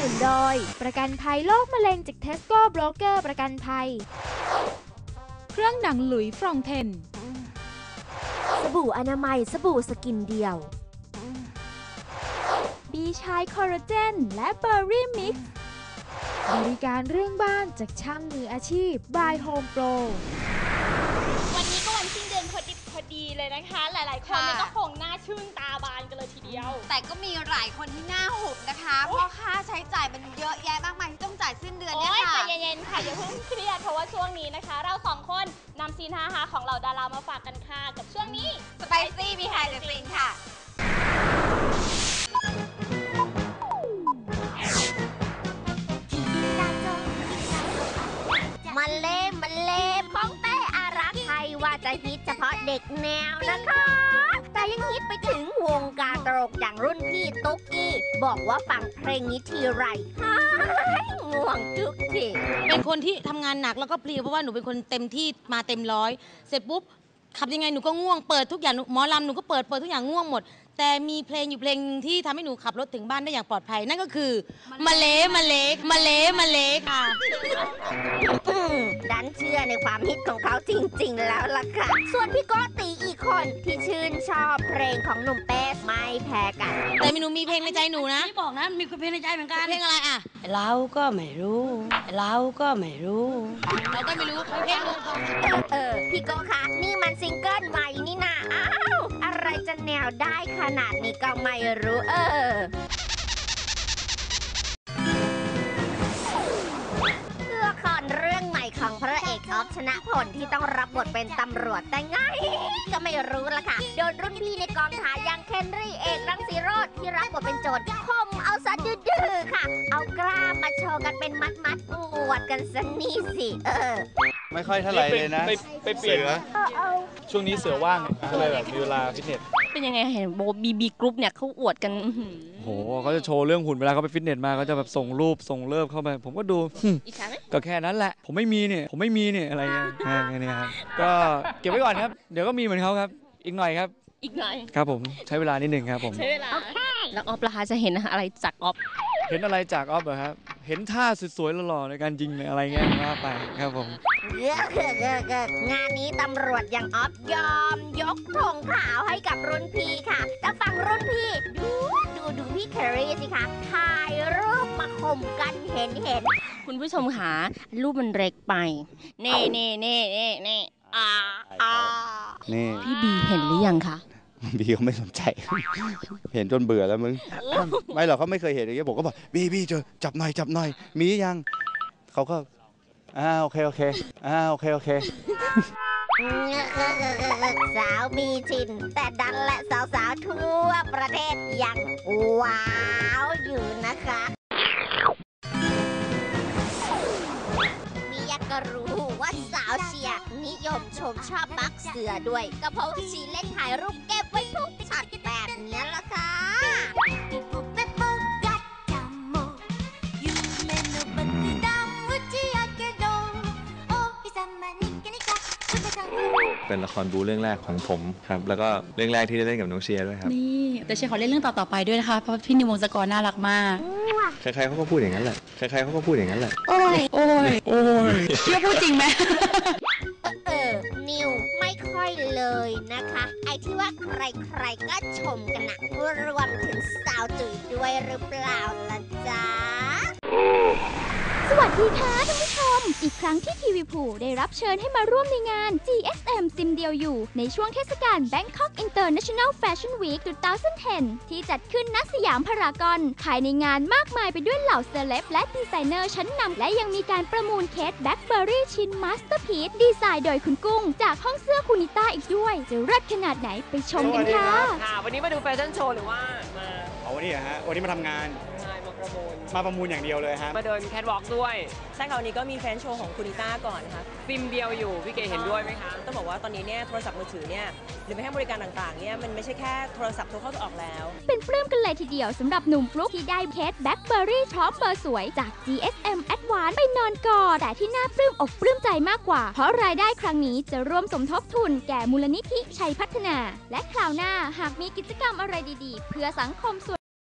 นุนโดย ประกันภัยโรคมะเร็งจากเทสโก้บรกเกอร์ประกันภัย เครื่องหนังหลุยฟรองเทน สบู่อนามัยสบู่สกินเดียว บีชายคอลลาเจน และเบอร์รี่มิกซ์บริการเรื่องบ้านจากช่างมืออาชีพ by Home Pro วันนี้ก็วันสิ้นเดือนพอดีพอดีเลยนะคะ หลาย ๆ คนเนี่ยค่ะก็คงหน้าชื่นตาบานกันเล ยทีเดียว แต่ก็มีหลายคนที่หน้าหุบนะคะเพราะค่าใช้จ่ายมันเยอะแยะมากมายที่ต้องจ่ายสิ้นเดือนโอ้เนี่ยยใจค่ะเย็นๆค่ะอย่าเพิ่งเครียดเพราะว่าช่วงนี้นะคะ เราสองคนนำซีนฮาฮาของเราดารามาฝากกันค่ะกับช่วงนี้ Spicy Behind the Scene ค่ะมันเล่มันเล่ของเต้อารักษ์ไทยว่าจะฮิตเฉพาะเด็กแนวนะคะ แต่ยังฮิตไปถึงวง รุ่นพี่ตุ๊กกี้ บอกว่าฟังเพลงนี้ทีไรหาง่วงทุกทีเป็นคนที่ทำงานหนักแล้วก็เพลียเพราะว่าหนูเป็นคนเต็มที่มาเต็มร้อย เสร็จปุ๊บขับยังไงหนูก็ง่วงเปิดทุกอย่างหนูหมอลำหนูก็เปิดเปิดทุกอย่างง่วงหมด แต่มีเพลงอยู่เพลงหนึ่งที่ทำให้หนูขับรถถึงบ้านได้อย่างปลอดภัย นั่นก็คือมาเลมาเลมาเลมาเลค่ะ อืมดันเชื่อในความฮิตของเขาจริง ๆ แล้วล่ะค่ะ ส่วนพี่โกติอีกคนที่ชื่นชอบเพลงของหนุ่มเป๊สไม่แพ้กัน แต่มีหนูมีเพลงในใจหนูนะที่บอกนะ มีเพลงในใจเหมือนกันเพลงอะไรอะ เราก็ไม่รู้ เราก็ไม่รู้ เราก็ไม่รู้เพลงหนูเออ เออ พี่โกคะนี่มันซิงเกิลใหม่นี่นะอ้าวอะไร จะแนวได้ขนาดนี้ก็ไม่รู้เออ ละครเรื่องใหม่ของพระเอกออฟชนะผลที่ต้องรับบทเป็นตำรวจแต่ไงก็ไม่รู้ละค่ะ โดนรุ่นพี่ในกองถ่ายอย่างเคนรี่เอกรังสีโรดที่รับบทเป็นโจรคมเอาซะดื้อๆค่ะ เอากล้ามมาโชว์กันเป็นมัดๆอวดกันซะนี่สิเออ ไม่ค่อยเท่าไหร่เลยนะ ไปไปเปลี่ยนสือช่วงนี้เสือว่างก็เลยแบบมีเวลาฟิตเนส เป็นยังไงเห็นโบบีบีกรุ๊ปเนี่ยเขาอวดกันอื้อหือโหเขาจะโชว์เรื่องหุ่นเวลาเขาไปฟิตเนสมาเขาจะแบบส่งรูปส่งเลิฟเข้าไป ผมก็ดูอิจฉาไหมก็แค่นั้นแหละ ผมไม่มีเนี่ย ผมไม่มีเนี่ยอะไรเงี้ยอ่าแค่นี้ครับก็เก็บไว้ก่อนครับ เดี๋ยวก็มีเหมือนเขาครับ อีกหน่อยครับ อีกหน่อย ครับผมใช้เวลานิดหนึ่งครับผม ใช้เวลา แล้วออฟล่ะคะจะเห็นอะไรจากออฟเห็นอะไรจากออฟเหรอครับ เห็นท่าสวยๆหล่อๆในการยิงเนี่ยอะไรเงี้ยว่าไปครับผม เยอะเกินเกินเกินงานนี้ตำรวจอย่างออฟยอม ยกธงขาวให้กับรุ่นพี่ค่ะแต่ฝั่งรุ่นพี่ ดูดูดูพี่แครีสิคะถ่ายรูปมาข่มกันเห็นเห็นคุณผู้ชมหารูปมันเล็กไป เน่เน่เน่เน่เน่อ่าอ่านี่พี่บีเห็นหรือยังคะ บีเขาไม่สนใจ เห็นจนเบื่อแล้วมึง ไม่หรอกเขาไม่เคยเห็นอย่างเงี้ยผมก็บอกบีบีเจอจับหน่อยจับหน่อยมียังเขาก็ อ่าโอเคโอเคอ่าโอเคโอเค สาวมีชิน แต่ดันและสาวๆทั่วประเทศยังว้าวอยู่นะคะ มียากก็รู้ว่าสาวเชียร์นิยมชมชอบบักเสือด้วย ก็เพราะชีเล่นถ่ายรูป เป็นละครบูเรื่องแรกของผมครับแล้วก็เรื่องแรกที่ได้เล่นกับน้องเชียร์ด้วยครับนี่แต่เชียร์ขอเล่นเรื่องต่อๆไปด้วยนะคะเพราะพี่นิววงศกรน่ารักมากใครๆเขาก็พูดอย่างนั้นแหละใครๆเขาก็พูดอย่างนั้นแหละโอ้ยโอ้ยโอ้ยพี่ว่าพูดจริงไหมเออนิวไม่ค่อยเลยนะคะ ไอ้ที่ว่าใครๆก็ชมกันนะรวมถึงสาวจุ๋ยด้วยหรือเปล่าล่ะจ๊ะสวัสดีค่ะท่านผู้ชม อีกครั้งที่ทีวีพูได้รับเชิญให้มาร่วมในงาน GSM ซิมเดียวอยู่ ในช่วงเทศกาล Bangkok International Fashion Week 2010 ที่จัดขึ้นณสยามพารากอน ภายในงานมากมายไปด้วยเหล่าเซเลบและดีไซเนอร์ชั้นนำและยังมีการประมูลเคสแบล็คเบอร์รี่ชิ้นมาสเตอร์พีซดีไซน์โดยคุณกุ้ง จากห้องเสื้อคุณิต้าอีกด้วย จะเลิศขนาดไหนไปชมกันค่ะ ค่ะ วันนี้มาดูแฟชั่นโชว์หรือว่ามาเอาวันนี้ฮะวันนี้มาทำงานใช่มาประมูล มาประมูลอย่างเดียวเลยครับมาเดินแคทวอล์กด้วยใช่ค่ะวันนี้ก็มีแฟนโชว์ของคุณนิต้าก่อนนะคะซิมเดียวอยู่พี่เกเห็นด้วยไหมคะ ต้องบอกว่าตอนนี้เนี่ยโทรศัพท์มือถือเนี่ยหรือไปให้บริการต่างๆเนี่ยมันไม่ใช่แค่โทรศัพท์โทรเข้าโทรออกแล้ว เป็นปลื้มกันเลยทีเดียวสำหรับหนุ่มฟลุกที่ได้เคสแบล็คเบอร์รี่พร้อมเบอร์สวยจาก GSM Advance ไปนอนกอดแต่ที่น่าปลื้มอกปลื้มใจมากกว่า เพราะรายได้ครั้งนี้จะร่วมสมทบทุนแก่มูลนิธิชัยพัฒนา และคราวหน้าหากมีกิจกรรมอะไรดีๆ เพื่อสังคมส่วน